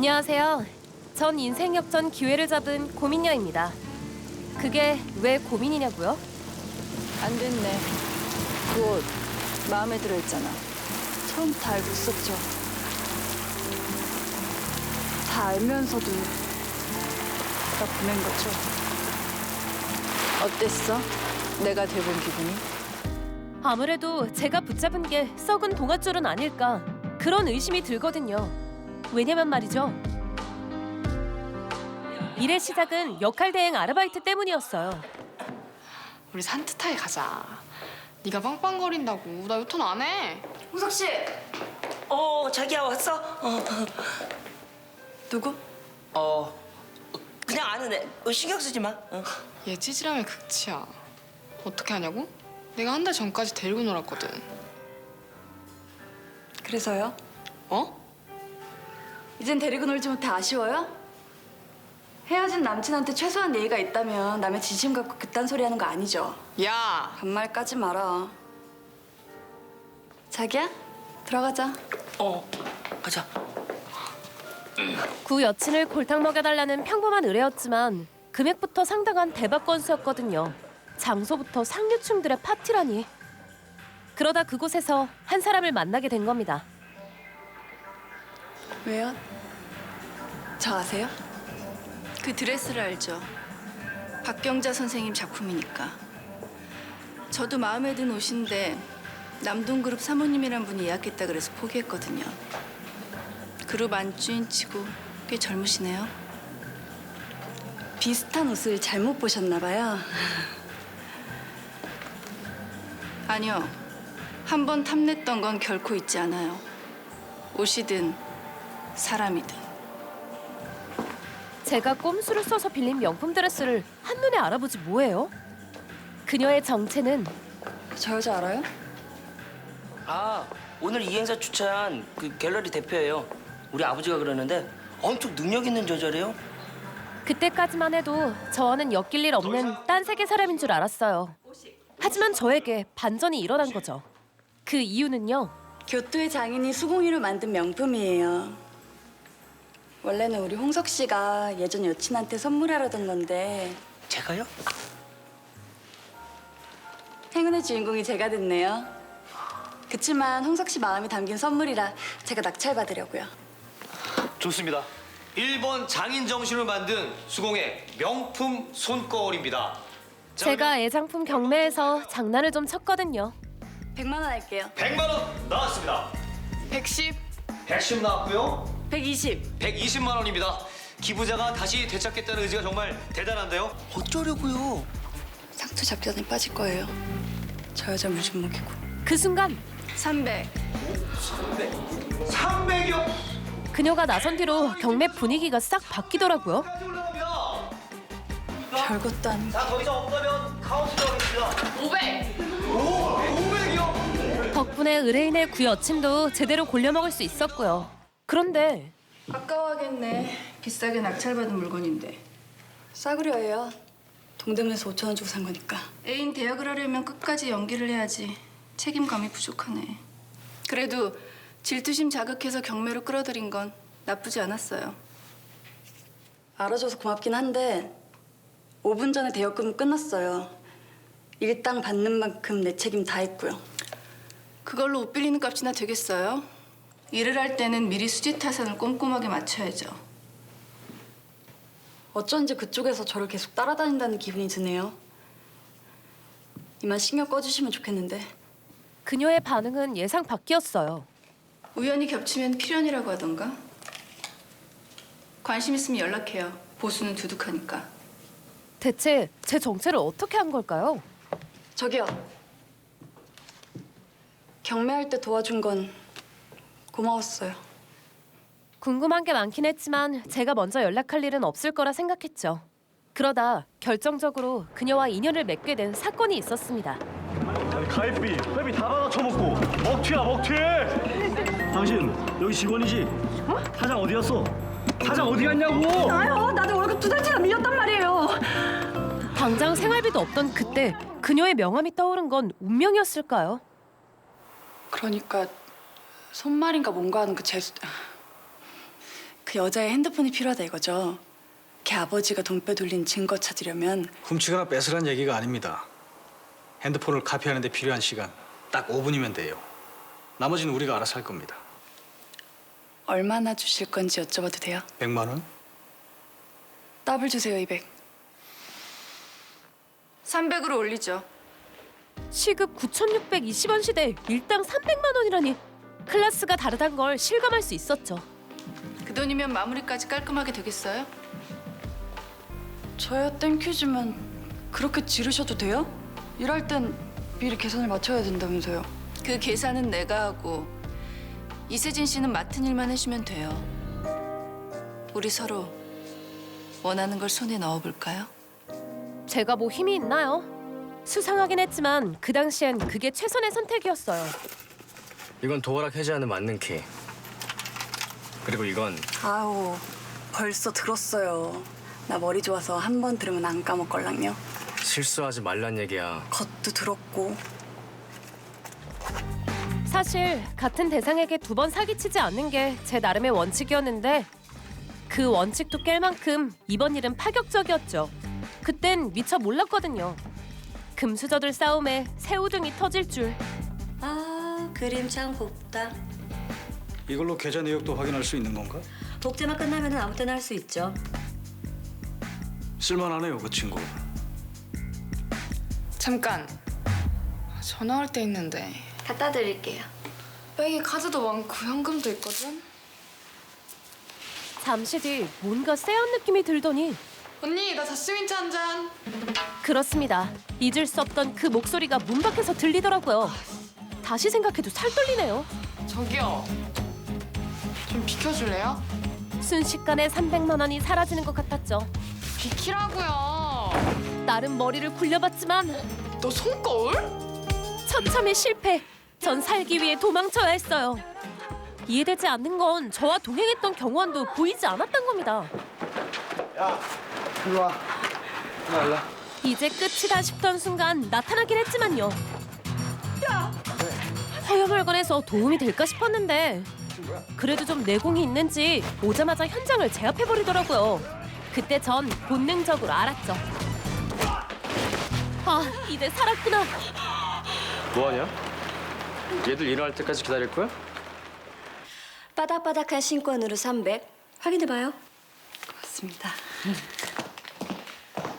안녕하세요. 전 인생 역전 기회를 잡은 고민녀입니다. 그게 왜 고민이냐고요? 안 됐네. 그 옷 마음에 들어 있잖아. 처음 다 알고 있었죠. 다 알면서도 나 보낸 거죠. 어땠어? 내가 돼본 기분이? 아무래도 제가 붙잡은 게 썩은 동아줄은 아닐까 그런 의심이 들거든요. 왜냐면 말이죠. 일의 시작은 역할 대행 아르바이트 때문이었어요. 우리 산뜻하게 가자. 네가 빵빵거린다고. 나 요턴 안 해. 홍석 씨 어, 자기야 왔어? 어, 누구? 어, 그냥 아는 애. 어, 신경 쓰지 마. 어. 얘 찌질함의 극치야. 어떻게 하냐고? 내가 한 달 전까지 데리고 놀았거든. 그래서요? 어? 이젠 데리고 놀지 못해 아쉬워요? 헤어진 남친한테 최소한 예의가 있다면 남의 진심 갖고 그딴 소리 하는 거 아니죠? 야, 반말 까지 마라. 자기야, 들어가자. 어, 가자. 구 여친을 골탕 먹여달라는 평범한 의뢰였지만 금액부터 상당한 대박 건수였거든요. 장소부터 상류층들의 파티라니. 그러다 그곳에서 한 사람을 만나게 된 겁니다. 왜요? 저 아세요? 그 드레스를 알죠. 박경자 선생님 작품이니까. 저도 마음에 든 옷인데 남동그룹 사모님이란 분이 예약했다 그래서 포기했거든요. 그룹 안주인 치고 꽤 젊으시네요. 비슷한 옷을 잘못 보셨나 봐요. 아니요. 한 번 탐냈던 건 결코 잊지 않아요. 옷이든 사람이든. 제가 꼼수를 써서 빌린 명품 드레스를 한눈에 알아보지 뭐예요? 그녀의 정체는 저 여자 알아요? 아, 오늘 이 행사 주최한 그 갤러리 대표예요. 우리 아버지가 그러는데 엄청 능력 있는 여자래요. 그때까지만 해도 저와는 엮일 일 없는 딴 세계 사람인 줄 알았어요. 하지만 저에게 반전이 일어난 거죠. 그 이유는요. 교토의 장인이 수공예로 만든 명품이에요. 원래는 우리 홍석 씨가 예전 여친한테 선물하려던 건데 제가요? 행운의 주인공이 제가 됐네요. 그치만 홍석 씨 마음이 담긴 선물이라 제가 낙찰받으려고요. 좋습니다. 1번 장인 정신을 만든 수공의 명품 손거울입니다. 자, 제가 애장품 경매에서 장난을 좀 쳤거든요. 100만 원 할게요. 100만 원 나왔습니다. 110. 110 나왔고요. 120. 120만 원입니다. 기부자가 다시 되찾겠다는 의지가 정말 대단한데요. 어쩌려고요? 상투 잡기 전에 빠질 거예요. 저 여자 물 좀 먹이고. 그 순간 300. 300여 그녀가 나선 뒤로 경매 분위기가 싹 바뀌더라고요. 별것도 아니고. 자, 더 이상 없다면 카운트 하겠습니다. 500. 오, 500이요. 덕분에 의뢰인의 구 여친도 제대로 골려 먹을 수 있었고요. 그런데 아까워하겠네. 비싸게 낙찰받은 물건인데. 싸구려 해요. 동대문에서 5천 원 주고 산 거니까. 애인 대역을 하려면 끝까지 연기를 해야지. 책임감이 부족하네. 그래도 질투심 자극해서 경매로 끌어들인 건 나쁘지 않았어요. 알아줘서 고맙긴 한데 5분 전에 대여금은 끝났어요. 일당 받는 만큼 내 책임 다 했고요. 그걸로 옷 빌리는 값이나 되겠어요? 일을 할 때는 미리 수지 타산을 꼼꼼하게 맞춰야죠. 어쩐지 그쪽에서 저를 계속 따라다닌다는 기분이 드네요. 이만 신경 꺼주시면 좋겠는데 그녀의 반응은 예상 밖이었어요. 우연히 겹치면 필연이라고 하던가 관심 있으면 연락해요. 보수는 두둑하니까. 대체 제 정체를 어떻게 한 걸까요? 저기요. 경매할 때 도와준 건 고마웠어요. 궁금한 게 많긴 했지만 제가 먼저 연락할 일은 없을 거라 생각했죠. 그러다 결정적으로 그녀와 인연을 맺게 된 사건이 있었습니다. 가입비, 회비 다 받아 쳐먹고 먹튀야 먹튀! 당신 여기 직원이지? 사장 어디 갔어? 사장 어디 갔냐고! 아유, 나도 월급 두 달치나 밀렸단 말이에요. 당장 생활비도 없던 그때 그녀의 명함이 떠오른 건 운명이었을까요? 그러니까 손말인가 뭔가 하는 그 재수. 그 여자의 핸드폰이 필요하다 이거죠. 걔 아버지가 돈 빼돌린 증거 찾으려면 훔치거나 뺏으란 얘기가 아닙니다. 핸드폰을 카피하는 데 필요한 시간 딱 5분이면 돼요. 나머지는 우리가 알아서 할 겁니다. 얼마나 주실 건지 여쭤봐도 돼요? 100만 원? 더블 주세요, 200. 300으로 올리죠. 시급 9,620원 시대 일당 300만 원이라니 클래스가 다르단 걸 실감할 수 있었죠. 그 돈이면 마무리까지 깔끔하게 되겠어요? 저야 땡큐지만 그렇게 지르셔도 돼요? 일할 땐 미리 계산을 맞춰야 된다면서요. 그 계산은 내가 하고 이세진 씨는 맡은 일만 해주면 돼요. 우리 서로 원하는 걸 손에 넣어볼까요? 제가 뭐 힘이 있나요? 수상하긴 했지만 그 당시엔 그게 최선의 선택이었어요. 이건 도어락 해제하는 맞는 키. 그리고 이건 아우 벌써 들었어요. 나 머리 좋아서 한 번 들으면 안 까먹걸랑요. 실수하지 말란 얘기야. 겉도 들었고 사실 같은 대상에게 두 번 사기치지 않는 게 제 나름의 원칙이었는데 그 원칙도 깰 만큼 이번 일은 파격적이었죠. 그땐 미처 몰랐거든요. 금수저들 싸움에 새우등이 터질 줄. 아 그림 참 곱다. 이걸로 계좌 내역도 확인할 수 있는 건가? 복제만 끝나면 아무 때나 할 수 있죠. 쓸만하네요, 그 친구. 잠깐. 전화 올 때 있는데. 갖다 드릴게요. 백에 카드도 많고 현금도 있거든. 잠시 뒤 뭔가 쎄한 느낌이 들더니 언니 나 자스민차 한 잔. 그렇습니다. 잊을 수 없던 그 목소리가 문 밖에서 들리더라고요. 다시 생각해도 살 떨리네요. 저기요. 좀 비켜줄래요? 순식간에 300만 원이 사라지는 것 같았죠. 비키라고요. 나름 머리를 굴려봤지만 너 손거울? 처참히 실패. 전 살기 위해 도망쳐야 했어요. 이해되지 않는 건 저와 동행했던 경호원도 보이지 않았던 겁니다. 일로 와. 일로 일로. 이제 끝이다 싶던 순간 나타나긴 했지만요. 허여멀건해서 도움이 될까 싶었는데 그래도 좀 내공이 있는지 오자마자 현장을 제압해버리더라고요. 그때 전 본능적으로 알았죠. 아, 이제 살았구나. 뭐하냐? 얘들 일어날 때까지 기다릴 거야? 바닥바닥한 신권으로 300. 확인해봐요. 맞습니다.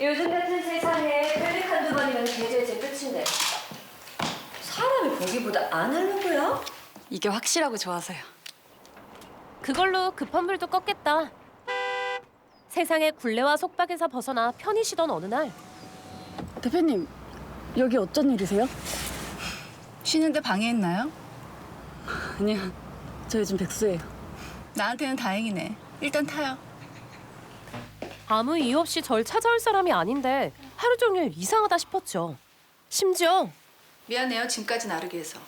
요즘 같은 세상에 클릭 한두 번이면 계좌이체 끝인데 사람이 보기보다 아날로그야? 이게 확실하고 좋아서요. 그걸로 급한 불도 껐겠다. 세상의 굴레와 속박에서 벗어나 편히 쉬던 어느 날 대표님 여기 어쩐 일이세요? 쉬는데 방해했나요? 아니요. 저 요즘 백수예요. 나한테는 다행이네. 일단 타요. 아무 이유 없이 절 찾아올 사람이 아닌데 하루 종일 이상하다 싶었죠. 심지어 미안해요. 짐까지 나르게 해서.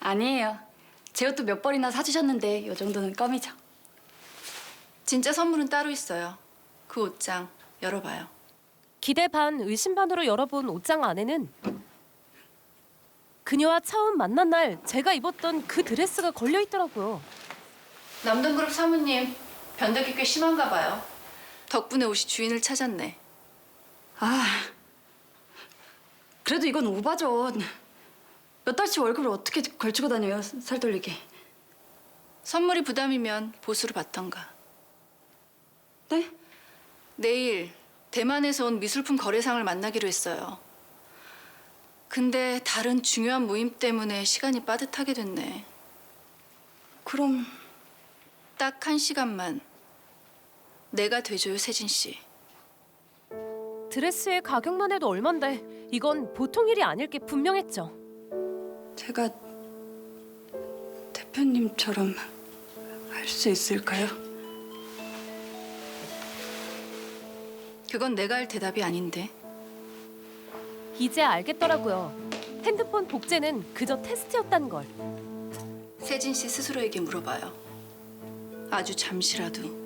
아니에요. 제 옷도 몇 벌이나 사주셨는데 이 정도는 껌이죠. 진짜 선물은 따로 있어요. 그 옷장 열어봐요. 기대 반 의심 반으로 열어본 옷장 안에는 그녀와 처음 만난 날 제가 입었던 그 드레스가 걸려 있더라고요. 남동그룹 사모님 변덕이 꽤 심한가 봐요. 덕분에 옷이 주인을 찾았네. 아, 그래도 이건 오바죠. 몇 달치 월급을 어떻게 걸치고 다녀요, 살 돌리게. 선물이 부담이면 보수로 받던가. 네? 내일 대만에서 온 미술품 거래상을 만나기로 했어요. 근데 다른 중요한 모임 때문에 시간이 빠듯하게 됐네. 그럼 딱 한 시간만 내가 돼줘요, 세진 씨. 드레스의 가격만 해도 얼만데 이건 보통 일이 아닐 게 분명했죠. 제가 대표님처럼 할 수 있을까요? 그건 내가 할 대답이 아닌데. 이제 알겠더라고요. 핸드폰 복제는 그저 테스트였다는 걸. 세진 씨 스스로에게 물어봐요. 아주 잠시라도.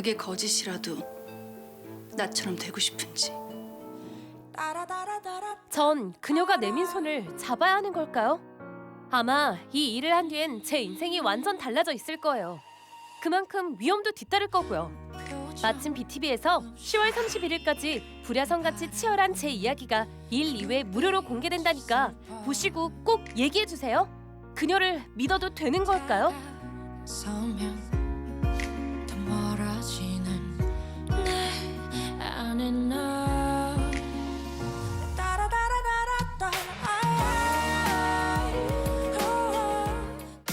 그게 거짓이라도 나처럼 되고 싶은지. 전 그녀가 내민 손을 잡아야 하는 걸까요? 아마 이 일을 한 뒤엔 제 인생이 완전 달라져 있을 거예요. 그만큼 위험도 뒤따를 거고요. 마침 BTV에서 10월 31일까지 불야성같이 치열한 제 이야기가 일 이외에 무료로 공개된다니까 보시고 꼭 얘기해 주세요. 그녀를 믿어도 되는 걸까요? 서면 더 멀어지는 내 안에 널.